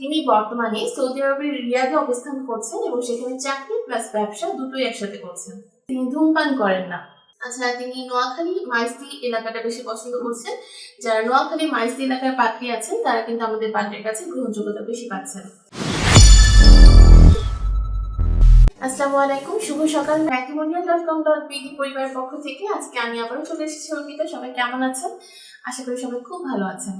তিনি বর্তমানে সৌদি আরবের রিয়াদে অবস্থান করছেন এবং সেখানে চাকরি প্লাস ব্যবসা দুটোই একসাথে করছেন। তিনি ধূমপান করেন না। আচ্ছা তিনি নোয়াখালী মাইজদি এলাকাটা বেশি পছন্দ করছেন। যারা নোয়াখালী মাইজদি এলাকার পাত্রী আছেন, তারা কিন্তু আমাদের পাত্রের কাছে গ্রহণযোগ্যতা বেশি পাচ্ছেন। আসসালামু আলাইকুম, শুভ সকাল। Matrimonial dot com dot BD পক্ষ থেকে আজকে আমি আবারও চলে এসেছি অর্পিতা। সবাই কেমন আছেন? আশা করি সবাই খুব ভালো আছেন।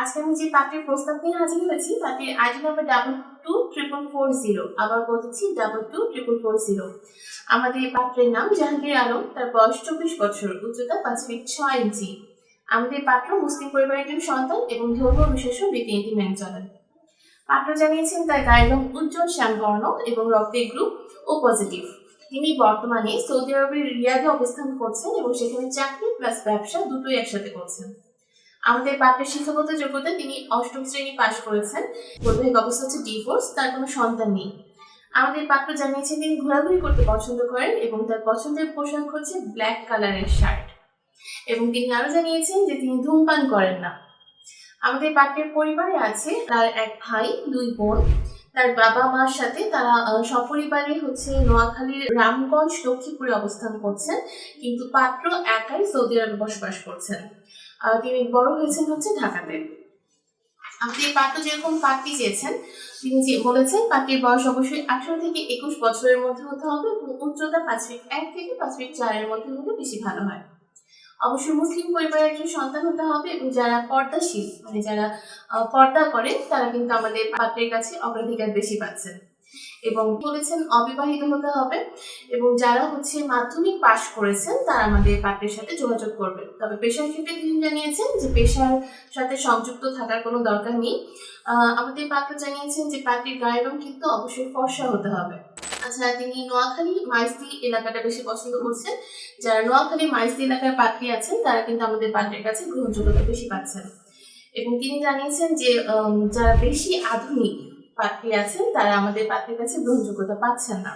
আজকে আমি যে পার্টির প্রস্তাব নিয়ে হাজির হয়েছি পার্টির ID number double two triple four zero আবার বলতেছি double two triple four zero আমাদের পাত্রের নাম জাহাঙ্গীর আলম, তার বয়স চব্বিশ বছর, উচ্চতা পাঁচ ফিট ছয় ইঞ্চি আমাদের পাত্র মুসলিম পরিবারের একজন সন্তান এবং ধর্মীয় বিশেষ রীতিনীতি মেনে চলেন। পাত্র জানিয়েছেন, তার গায়ের রং উজ্জ্বল, শ্যামবর্ণ এবং রক্তের গ্রুপ ও পজিটিভ তিনি বর্তমানে সৌদি আরবের রিয়াদে অবস্থান করছেন এবং সেখানে চাকরি প্লাস ব্যবসা দুটোই একসাথে করছেন। আমাদের পাত্রের শিক্ষাগত যোগ্যতা তিনি অষ্টম শ্রেণি পাশ করেছেন। বৈবাহিক অবস্থা হচ্ছে ডিভোর্স তার কোনো সন্তান নেই। আমাদের পাত্র জানিয়েছেন তিনি ঘোরাঘুরি করতে পছন্দ করেন এবং তার পছন্দের পোশাক হচ্ছে ব্ল্যাক কালারের শার্ট এবং তিনি আরও জানিয়েছেন যে তিনি ধূমপান করেন না। আমাদের পাত্রের পরিবারে আছে তার এক ভাই, দুই বোন। তার বাবা মার সাথে তারা সপরিবারে হচ্ছে নোয়াখালীর রামগঞ্জ লক্ষ্মীপুরে অবস্থান করছেন, কিন্তু পাত্র একাই সৌদি আরবে বসবাস করছেন। তিনি বড় হয়েছেন হচ্ছে ঢাকাতে। আমাদের পাত্র যেরকম পাত্রী চেয়েছেন, তিনি যে বলেছেন পাত্রীর বয়স অবশ্যই আঠারো থেকে একুশ বছরের মধ্যে হতে হবে এবং উচ্চতা পাঁচ ফিট এক থেকে পাঁচ ফিট চারের মধ্যে হলে বেশি ভালো হয়। অবশ্যই মুসলিম পরিবারের একজন সন্তান হতে হবে এবং যারা পর্দাশীল মানে যারা পর্দা করে, তারা কিন্তু আমাদের পাত্রের কাছে অগ্রাধিকার বেশি পাচ্ছেন। এবং বলেছেন অবিবাহিত হতে হবে এবং যারা হচ্ছে মাধ্যমিক পাশ করেছেন, তারা আমাদের পাত্রের সাথে যোগাযোগ করবে তবে পেশার ক্ষেত্রে তিনি জানিয়েছেন যে পেশার সাথে সংযুক্ত থাকার কোনো দরকার নেই। আমাদের পাত্র জানিয়েছেন যে পাত্রীর গায়ের রং কিন্তু অবশ্যই ফর্সা হতে হবে। আচ্ছা তিনি নোয়াখালী মাইজদি এলাকাটা বেশি পছন্দ করছেন। যারা নোয়াখালী মাইজদি এলাকার পাত্রী আছেন, তারা কিন্তু আমাদের পাত্রের কাছে গ্রহণযোগ্যতা বেশি পাচ্ছেন। এবং তিনি জানিয়েছেন যে যারা বেশি আধুনিক পাত্রী আছেন, তারা আমাদের পাত্রের কাছে গ্রহণযোগ্যতা পাচ্ছেন না।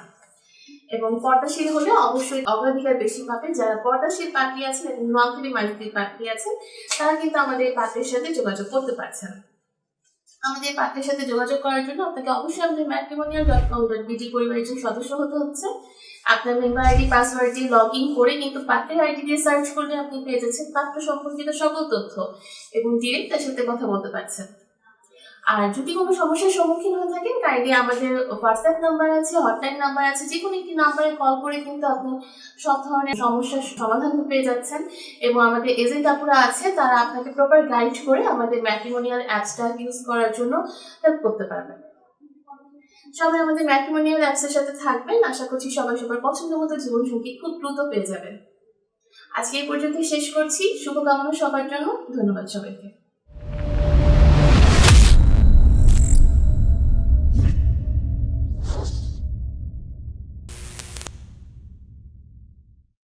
এবং পর্দাশীল হলে অবশ্যই অগ্রাধিকার বেশি পাবে। যারা পর্দাশীল পাত্রী আছেন এবং নোয়াখালী মাইজদির পাত্রী আছেন, তারা কিন্তু আমাদের পাত্রের সাথে যোগাযোগ করতে পারছেন। আমাদের পাত্রের সাথে যোগাযোগ করার জন্য আপনাকে অবশ্যই আমাদের matrimonial dot com dot BD পরিবারের সদস্য হতে হচ্ছে, আপনার মেম্বার আইডি পাসওয়ার্ড দিয়ে লগ ইন করে কিন্তু পাত্রের আইডি দিয়ে সার্চ করলে আপনি পেয়ে যাচ্ছেন পাত্র সম্পর্কিত সকল তথ্য এবং ডিরেক্ট তার সাথে কথা বলতে পারছেন। আর যদি কোনো সমস্যার সম্মুখীন হয়ে থাকেন কাইন্ডলি আমাদের হোয়াটসঅ্যাপ নাম্বার আছে হটলাইন নাম্বার আছে যে কোনো একটি নাম্বারে কল করে কিন্তু আপনি সব ধরনের সমস্যার সমাধান পেয়ে যাচ্ছেন। এবং আমাদের এজেন্ট আপুরা আছে, তারা আপনাকে প্রপার গাইড করে আমাদের ম্যাট্রিমোনিয়াল অ্যাপসটা ইউজ করার জন্য হেল্প করতে পারবেন। সবাই আমাদের ম্যাট্রিমোনিয়াল অ্যাপসের সাথে থাকবেন। আশা করছি সবাই সবার পছন্দ মতো জীবনসঙ্গী খুব দ্রুত পেয়ে যাবেন। আজকে এই পর্যন্ত শেষ করছি। শুভকামনা সবার জন্য। ধন্যবাদ সবাইকে।